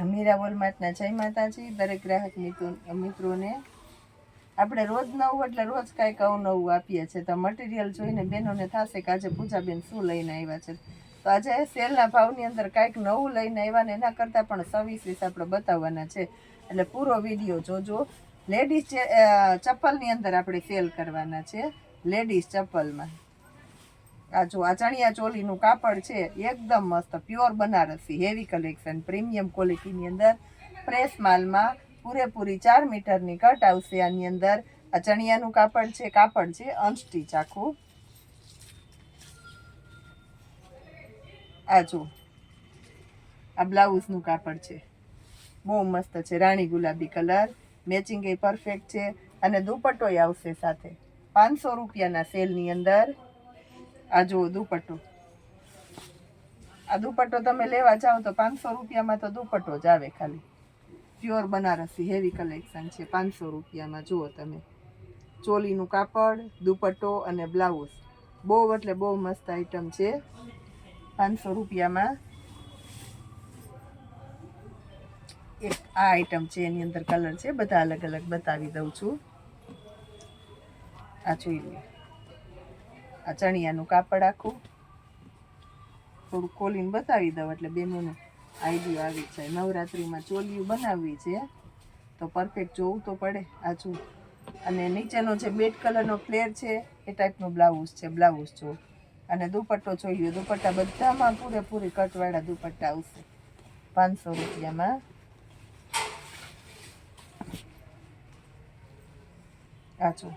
મીરા વોલમાર્ટના જય માતાજી, દરેક ગ્રાહક મિત્રો મિત્રોને. આપણે રોજ નવું એટલે રોજ કાંઈક અવનવું આપીએ છીએ. તો મટીરિયલ જોઈને બહેનોને થશે કે આજે પૂજાબેન શું લઈને આવ્યા છે. તો આજે સેલના ભાવની અંદર કાંઈક નવું લઈને આવ્યા ને એના કરતાં પણ સર્વિસ વિશે આપણે બતાવવાના છે. એટલે પૂરો વીડિયો જોજો. લેડીઝ ચપ્પલની અંદર આપણે સેલ કરવાના છે. લેડીઝ ચપ્પલમાં. આ જો આ ચણિયા ચોલીનું કાપડ છે, એકદમ મસ્ત pure Banarasi heavy collection premium ક્વોલિટીની અંદર. ફ્રેશ માલમાં પૂરેપૂરી ચાર મીટરની કટ આવશે આની અંદર. આ કાપડ છે કાપડ છે અનસ્ટીચ આખું. આ જો, આ બ્લાઉઝનું કાપડ છે. બહુ મસ્ત છે, રાણી ગુલાબી કલર. મેચિંગ એ પરફેક્ટ છે. અને દુપટ્ટોય આવશે સાથે. પાંચસો રૂપિયાના સેલની અંદર. આ જુઓ દુપટ્ટો. આ દુપટ્ટો તમે લેવા જાઓ તો પાંચસો રૂપિયામાં તો દુપટ્ટો જ આવે ખાલી. પ્યોર બનારસી હેવી કલેક્શન છે, પાંચસો રૂપિયામાં જુઓ તમે. ચોલીનું કાપડ, દુપટ્ટો અને બ્લાઉઝ. બહુ એટલે બહુ મસ્ત આઈટમ છે. પાંચસો રૂપિયામાં એક આ આઈટમ છે, એની અંદર કલર છે, બધા અલગ અલગ બતાવી દઉં છું. આ જોઈ લો. આ ચણિયાનું કાપડ આખું. થોડું ખોલીને બતાવી દઉં એટલે બેનોનું આઈડિયો આવી જાય. નવરાત્રિમાં ચોલિયું બનાવવી છે. તો પરફેક્ટ જોવું તો પડે આછું અને નીચેનો જે બેડ કલરનો ફ્લેર છે, એ ટાઈપનું બ્લાઉઝ છે બ્લાઉઝ જો અને દુપટ્ટો જોઈએ દુપટ્ટા બધામાં પૂરેપૂરી કટવાળા દુપટ્ટા આવશે. પાંચસો રૂપિયામાં. આ જો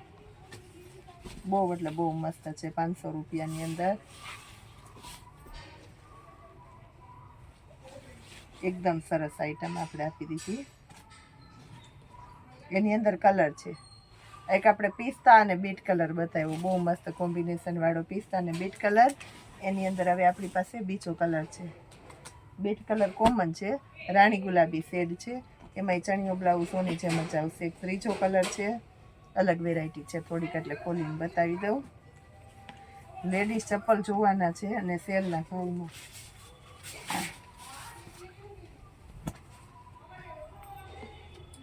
બહુ, એટલે બહુ મસ્ત છે, પાંચસો રૂપિયાની અંદર. એકદમ સરસ આઈટમ આપણે આપી દીધી. એની અંદર કલર છે. એક આપણે પિસ્તા અને બીટ કલર બતાવ્યો. બહુ મસ્ત કોમ્બિનેશન વાળો પિસ્તા અને બીટ કલર એની અંદર હવે આપણી પાસે બીજો કલર છે. બીટ કલર કોમન છે. રાણી ગુલાબી શેડ છે. એમાં ચણિયો બ્લાઉઝ સોની જેમ જ આવશે. ત્રીજો કલર છે. અલગ વેરાયટી છે. થોડીક એટલે ખોલીને બતાવી દઉં. લેડીઝ ચપ્પલ જોવાના છે અને સેલના ભાવમાં.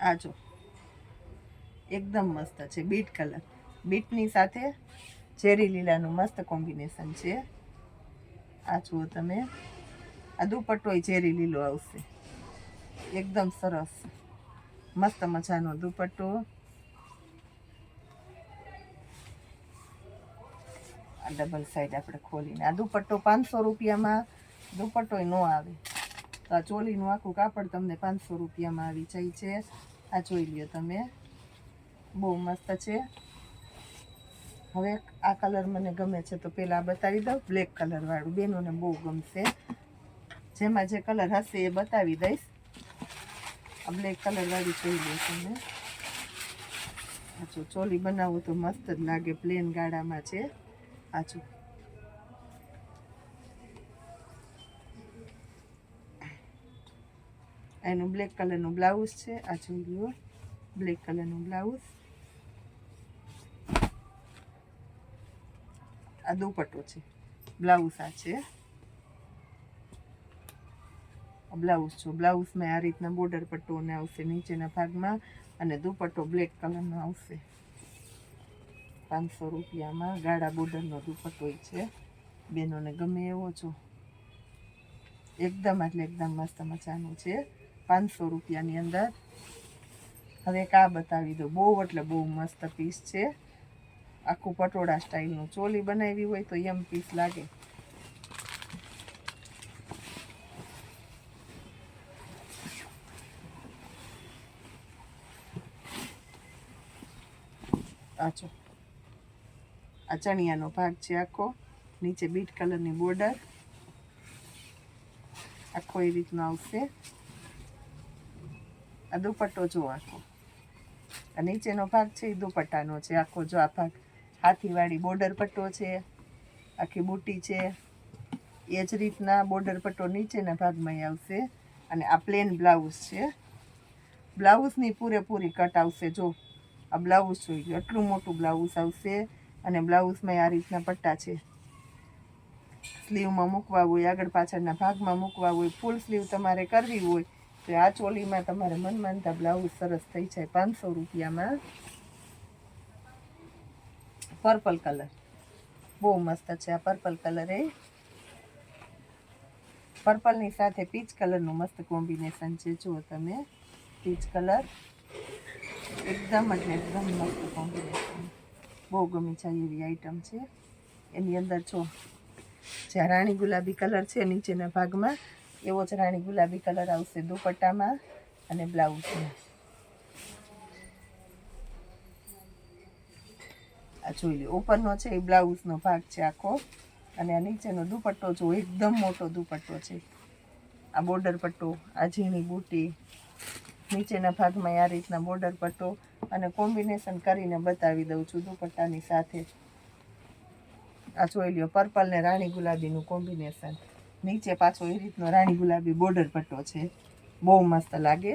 આ જો. એકદમ મસ્ત છે. Beet colour. બીટની સાથે ચેરી લીલાનું મસ્ત કોમ્બિનેશન છે. આ જુઓ તમે. આ દુપટ્ટો ચેરી લીલો આવશે. એકદમ સરસ. મસ્ત મજાનો દુપટ્ટો. ડબલ સાઈડ આપણે ખોલીને. આ દુપટ્ટો પાંચસો રૂપિયામાં, દુપટ્ટોય ન આવે. તો આ ચોલીનું આખું કાપડ તમને પાંચસો રૂપિયામાં આવી જાય છે. આ જોઈ લ્યો તમે. બહુ મસ્ત છે. હવે આ કલર મને ગમે છે તો પહેલાં બતાવી દઉં. બ્લેક કલરવાળું બેનોને બહુ ગમશે. જેમાં જે કલર હશે એ બતાવી દઈશ. આ બ્લેક કલરવાળી જોઈ લો તમે. ચોલી બનાવો તો મસ્ત જ લાગે. પ્લેન ગાળામાં છે. આ જો એનું બ્લેક કલરનું બ્લાઉઝ છે. આ જોઈ બ્લેક કલરનું બ્લાઉઝ આ દુપટ્ટો છે. બ્લાઉઝ આ છે. બ્લાઉઝ જો. બ્લાઉઝમાં આ રીતના બોર્ડર પટ્ટોને આવશે નીચેના ભાગમાં અને દુપટ્ટો બ્લેક કલરનો આવશે. પાંચસો રૂપિયામાં ગાળા બોર્ડરનો દુપટ્ટો છે. બેનોને ગમે એવો છો. એકદમ એટલે એકદમ મસ્ત મજાનું છે. પાંચસો રૂપિયાની અંદર. હવે કા બતાવી દો બહુ એટલે બહુ મસ્ત પીસ છે. આખું પટોળા સ્ટાઈલનું ચોલી બનાવી હોય તો એમ પીસ લાગે. જો. આ ચણિયાનો ભાગ છે આખો. નીચે બીટ કલરની બોર્ડર. આખો એ રીતનો આવશે. આ દુપટ્ટો જો આખો. આ નીચેનો ભાગ છે, એ દુપટ્ટાનો છે. આખો જો આ ભાગ હાથીવાળી બોર્ડર પટ્ટો છે, આખી બુટી છે. એ જ રીતના બોર્ડર પટ્ટો નીચેના ભાગમાં આવશે. અને આ પ્લેન બ્લાઉઝ છે. બ્લાઉઝની પૂરેપૂરી કટ આવશે જો. આ બ્લાઉઝ જોઈ ગયું એટલું મોટું બ્લાઉઝ આવશે. અને બ્લાઉઝમાં આ રીતના પટ્ટા છે. સ્લીવમાં મૂકવા હોય, આગળ પાછળના ભાગમાં મૂકવા હોય, ફૂલ સ્લીવ તમારે કરવી હોય, તો આ ચોલીમાં તમારે મનમાનતા બ્લાઉઝ સરસ થઈ જાય, પાંચસો રૂપિયામાં. Purple colour. બહુ મસ્ત છે આ પર્પલ કલર એ. પર્પલની સાથે પીચ કલરનું મસ્ત કોમ્બિનેશન છે, જુઓ તમે. Peach colour. એકદમ જ એકદમ મસ્ત કોમ્બિનેશન. બહુ ગમી જાય એવી આઈટમ છે. એની અંદર જો જ્યાં રાણી ગુલાબી કલર છે નીચેના ભાગમાં, એવો જ રાણી ગુલાબી કલર આવશે દુપટ્ટામાં અને બ્લાઉઝમાં આ જોઈ લો ઉપરનો છે એ બ્લાઉઝનો ભાગ છે આખો અને આ નીચેનો દુપટ્ટો જો એકદમ મોટો દુપટ્ટો છે. આ બોર્ડર પટ્ટો, આ ઝીણી બુટી નીચેના ભાગમાં આ રીતના બોર્ડર પટ્ટો અને કોમ્બિનેશન કરીને બતાવી દઉં છું દુપટ્ટાની સાથે. આ જોઈ લ્યો પર્પલ ને રાણી ગુલાબીનું કોમ્બિનેશન નીચે પાછો એ રીતનો રાણી ગુલાબી બોર્ડર પટ્ટો છે. બહુ મસ્ત લાગે.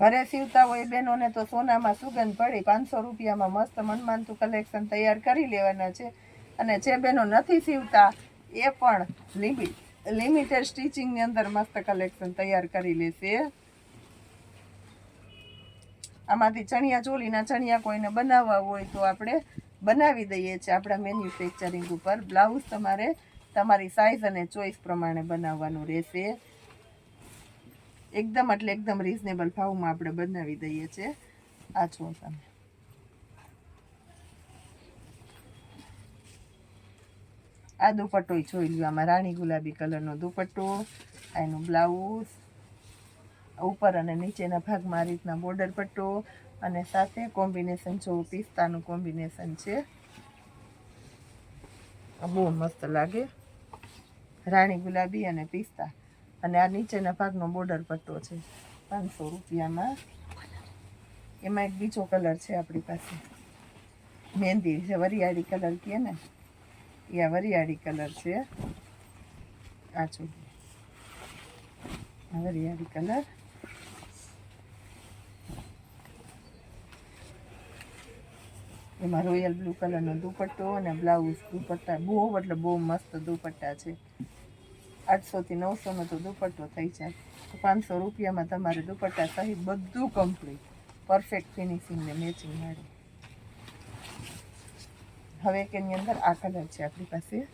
ઘરે સીવતા હોય બહેનોને તો સોનામાં સુગંધ પડી. પાંચસો રૂપિયામાં મસ્ત મનમાનતું કલેક્શન તૈયાર કરી લેવાના છે. અને જે બહેનો નથી સીવતા એ પણ લિમિટ લિમિટેડ સ્ટિચિંગની અંદર મસ્ત કલેક્શન તૈયાર કરી લેશે આમાંથી ચણિયા ચોલીના ચણિયા કોઈને બનાવવા હોય તો આપણે બનાવી દઈએ છીએ આપણા મેન્યુફેક્ચરિંગ ઉપર. બ્લાઉઝ તમારે તમારી સાઇઝ અને ચોઈસ પ્રમાણે બનાવવાનું રહેશે. એકદમ એટલે એકદમ રિઝનેબલ ભાવમાં આપણે બનાવી દઈએ છીએ. આ છો તમે. આ દુપટ્ટો જોઈ લ્યો, આમાં રાણી ગુલાબી કલરનો દુપટ્ટો એનું બ્લાઉઝ, ઉપર અને નીચેના ભાગમાં આ રીતના બોર્ડર પટ્ટો અને સાથે કોમ્બિનેશન જો પિસ્તાનું કોમ્બિનેશન છે. બહુ મસ્ત લાગે. રાણી ગુલાબી અને પિસ્તા. અને આ નીચેના ભાગનો બોર્ડર પટ્ટો છે, પાંચસો રૂપિયામાં. એમાં એક બીજો કલર છે આપણી પાસે. મહેંદી છે, વરિયાળી કલર કહે ને. આ વરિયાળી કલર છે. આ જોઈએ વરિયાળી કલર. એમાં રોયલ બ્લુ કલરનો દુપટ્ટો અને બ્લાઉઝ દુપટ્ટા બહુ, એટલે બહુ મસ્ત દુપટ્ટા છે. આઠસોથી નવસોનો તો દુપટ્ટો થઈ જાય. પાંચસો રૂપિયામાં તમારે દુપટ્ટા સહિત બધું કમ્પ્લીટ પરફેક્ટ ફિનિશિંગ ને મેચિંગ મળે હવે એક એની અંદર આ કલર છે, આપણી પાસે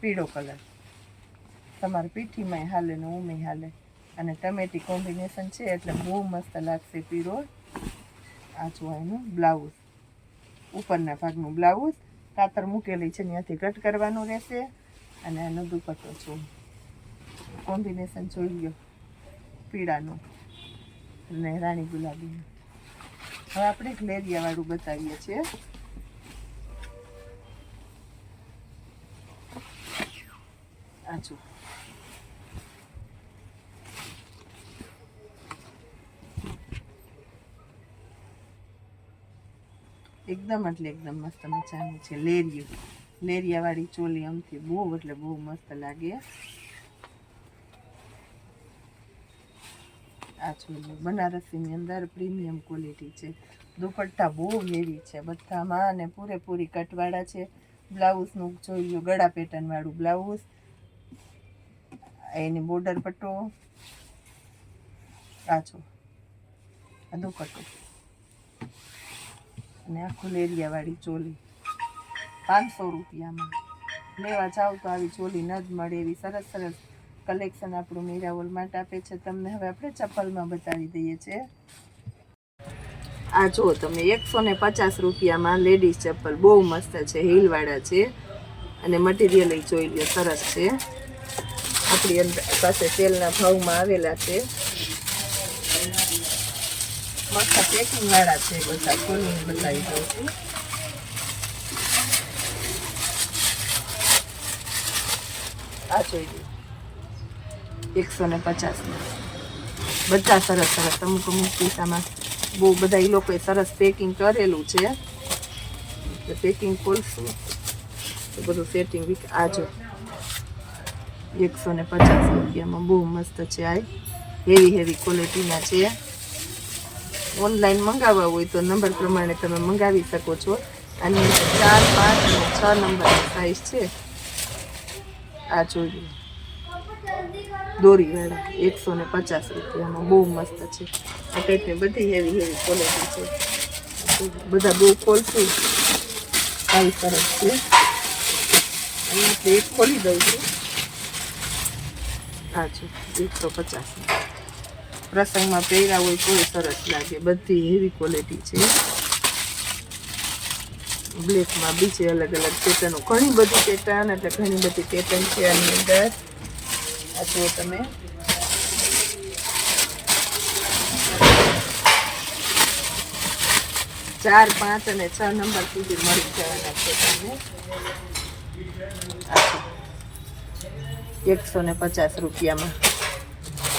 પીળો કલર. તમારે પીઠીમાંય હાલે ને ઉમે હાલે. અને ટમેટી કોમ્બિનેશન છે, એટલે બહુ મસ્ત લાગશે પીળો. આ જો એનું બ્લાઉઝ. ઉપરના ભાગનું બ્લાઉઝ. કાતર મૂકેલી છે ત્યાંથી કટ કરવાનું રહેશે. અને આનો દુપટ્ટો છો. કોમ્બિનેશન જોઈ લો પીળાનું અને રાણી ગુલાબીનું. હવે આપણે ગ્લેરિયાવાળું બતાવીએ છીએ. આ જો એકદમ એટલે એકદમ મસ્ત મજાની છે લેરિયું. લેરિયાવાળી ચોલી આમથી બહુ એટલે બહુ મસ્ત લાગે. આ ચોલી બનારસીની અંદર પ્રીમિયમ ક્વોલિટી છે. દુપટ્ટા બહુ હેવી છે બધામાં અને પૂરેપૂરી કટવાળા છે. બ્લાઉઝનું જોઈ લો ગળા પેટર્નવાળું બ્લાઉઝ. એની બોર્ડર પટ્ટો. કાચો આ દુપટ્ટો. અને આખું લેરિયાવાળી ચોલી. પાંચસો રૂપિયામાં. લેવા જાઓ તો આવી ચોલી ન જ મળે એવી સરસ સરસ કલેક્શન આપણું મીરાવોલ માટે આપે છે. તમને હવે આપણે ચપ્પલમાં બતાવી દઈએ છીએ. આ જો તમે એકસો ને પચાસ રૂપિયામાં લેડીઝ ચપ્પલ. બહુ મસ્ત છે, હીલવાળા છે. અને મટીરિયલ જોઈ લો સરસ છે. આપણી પાસે તેલના ભાવમાં આવેલા છે. મસ્ત પેકિંગ વાળા છે બધા ખોલીને બતાવી દઉં છું. આ જોઈ લો. એકસો ને પચાસ બધા સરસ સરસ, અમુક અમુક પીસામાં બહુ બધા એ લોકોએ સરસ પેકિંગ કરેલું છે. પેકિંગ ખોલશું. તો બધું સેટિંગ આ જો. એકસો ને પચાસ રૂપિયામાં બહુ મસ્ત છે આ. હેવી હેવી ક્વોલિટીના છે ઓનલાઈન મંગાવવા હોય તો નંબર પ્રમાણે તમે મંગાવી શકો છો. આની ચાર, પાંચ અને છ નંબરની સાઈઝ છે. આ જોઈએ દોરીવાળા, એકસો ને પચાસ રૂપિયામાં બહુ મસ્ત છે. આ ટાઈપની બધી હેવી હેવી ક્વોલિટી છે. બધા બહુ ખોલશું. આવી સરસ છે. અહીંયા એક ખોલી દઉં છું. છે એકસો પચાસ. પ્રસંગમાં પહેર્યા હોય કોઈ સરસ લાગે. બધી હેવી ક્વોલિટી છે. બ્લેકમાં બીજે અલગ અલગ પેટર્નો ઘણી બધી પેટર્ન એટલે ઘણી બધી પેટર્ન છે આની અંદર. આ જુઓ તમે. ચાર, પાંચ અને છ નંબર સુધી મળી જવાના છે તમને. એકસો ને પચાસ રૂપિયામાં.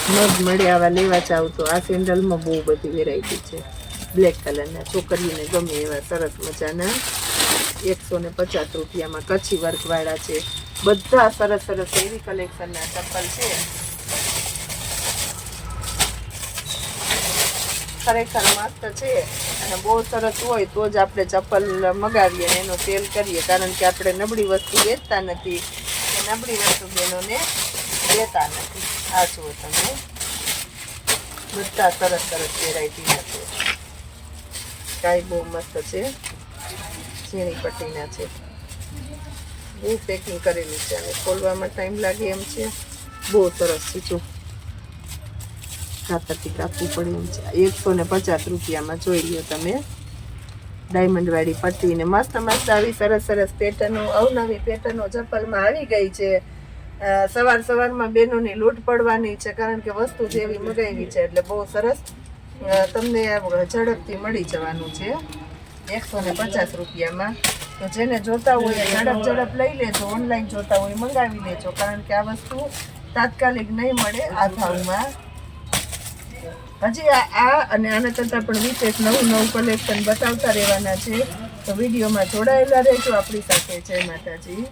મગ મળે આવા, લેવા ચાવ તો આ સેન્ડલમાં બહુ બધી વેરાયટી છે. બ્લેક કલરના છોકરીઓને ગમે એવા સરસ મજાના એકસો ને પચાસ રૂપિયામાં કચ્છી વર્કવાળા છે. બધા સરસ સરસ એવી કલેક્શનના ચપ્પલ છે. ખરેખર મસ્ત છે. અને બહુ સરસ હોય તો જ આપણે ચપ્પલ મગાવીએ એનો સેલ કરીએ. કારણ કે આપણે નબળી વસ્તુ વેચતા નથી. નબળી વસ્તુ બહેનોને દેતા નથી. આ જુઓ તમે. બધા સરસ સરસ વેરાયટી નથી કાંઈ બહુ મસ્ત છે. ઝીણી પટ્ટીના છે. બહુ પેકિંગ કરેલી છે અને ખોલવામાં ટાઈમ લાગે એમ છે. બહુ સરસ છે જો કાપડથી કાપવું પડે એમ છે. એકસો ને પચાસ રૂપિયામાં જોઈ લ્યો તમે. ડાયમંડ વાળી પટ્ટી ને મસ્ત મસ્ત આવી સરસ સરસ પેટર્નો અવનવી પેટર્નો ચપ્પલમાં આવી ગઈ છે. સવાર સવારમાં બેનોની લૂંટ પડવાની છે, કારણ કે વસ્તુ જેવી મગાવી છે, એટલે બહુ સરસ. તમને ઝડપથી મળી જવાનું છે. એકસો ને પચાસ રૂપિયામાં. તો જેને જોતા હોય ઝડપ ઝડપ લઈ લેજો, ઓનલાઈન જોતા હોય મંગાવી લેજો, કારણ કે આ વસ્તુ તાત્કાલિક નહીં મળે આ ભાવમાં. હજી આ અને આના કરતાં પણ વિશેષ નવું નવું કલેક્શન બતાવતા રહેવાના છે. તો વિડીયોમાં જોડાયેલા રહેજો આપણી સાથે. જય માતાજી.